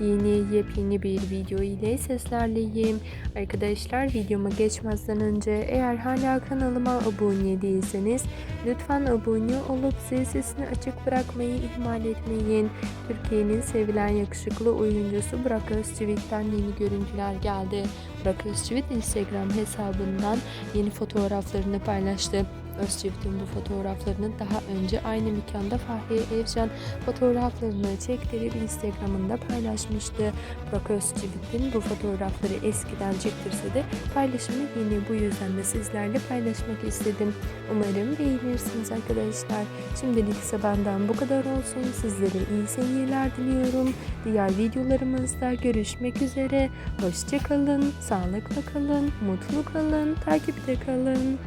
Yeni yepyeni bir video ile seslerleyim. Arkadaşlar videoma geçmezden önce eğer hala kanalıma abone değilseniz lütfen abone olup zil sesini açık bırakmayı ihmal etmeyin. Türkiye'nin sevilen yakışıklı oyuncusu Burak Özçivit'ten yeni görüntüler geldi. Burak Özçivit Instagram hesabından yeni fotoğraflarını paylaştı. Özçivit'in bu fotoğraflarını daha önce aynı mekanda Fahriye Evcan fotoğraflarını çektirip Instagram'ında paylaşmıştı. Burak Özçivit'in bu fotoğrafları eskiden çektirse de paylaşımı yeni bu yüzden de sizlerle paylaşmak istedim. Umarım beğenirsiniz arkadaşlar. Şimdilik ise benden bu kadar olsun. Sizlere iyi seyirler diliyorum. Diğer videolarımızda görüşmek üzere. Hoşçakalın, sağlıkla kalın, mutlu kalın, takipte kalın.